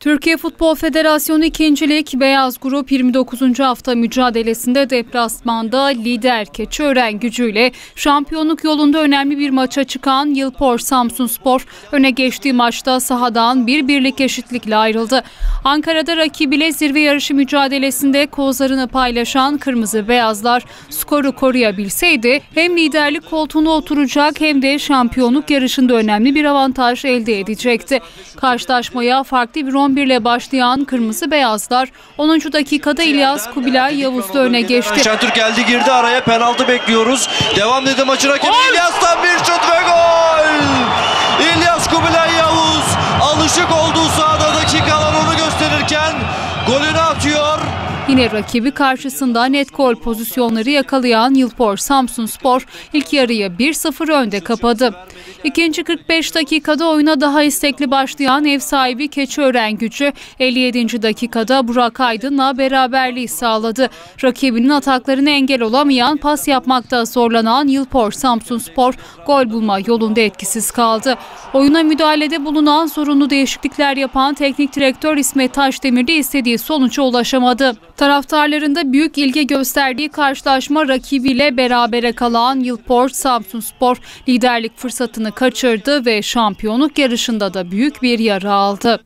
Türkiye Futbol Federasyonu 2. Lig Beyaz Grup 29. hafta mücadelesinde deplasmanda lider Keçiören gücüyle şampiyonluk yolunda önemli bir maça çıkan Yılpor Samsun Spor öne geçtiği maçta sahadan bir birlik eşitlikle ayrıldı. Ankara'da rakibiyle zirve yarışı mücadelesinde kozlarını paylaşan Kırmızı Beyazlar skoru koruyabilseydi hem liderlik koltuğuna oturacak hem de şampiyonluk yarışında önemli bir avantaj elde edecekti. Karşılaşmaya farklı bir 11 ile başlayan Kırmızı Beyazlar 10. dakikada İlyas Kubilay Yavuz'da öne geçti. Şentürk geldi girdi araya penaltı bekliyoruz. Devam dedi maçın hakemi İlyas'tan bir şut ve gol! İlyas Kubilay Yavuz alışık olduğu sahada dakikalar onu gösterirken golünü atıyor. Yine rakibi karşısında net gol pozisyonları yakalayan Yılpor Samsun Spor ilk yarıyı 1-0 önde kapadı. İkinci 45 dakikada oyuna daha istekli başlayan ev sahibi Keçiören gücü 57. dakikada Burak Aydın'la beraberliği sağladı. Rakibinin ataklarına engel olamayan pas yapmakta zorlanan Yılpor Samsun Spor gol bulma yolunda etkisiz kaldı. Oyuna müdahalede bulunan sorunlu değişiklikler yapan teknik direktör İsmet Taşdemir de istediği sonuca ulaşamadı. Taraftarlarında büyük ilgi gösterdiği karşılaşma rakibiyle berabere kalan Yılport Samsun Spor liderlik kaçırdı ve şampiyonluk yarışında da büyük bir yara aldı.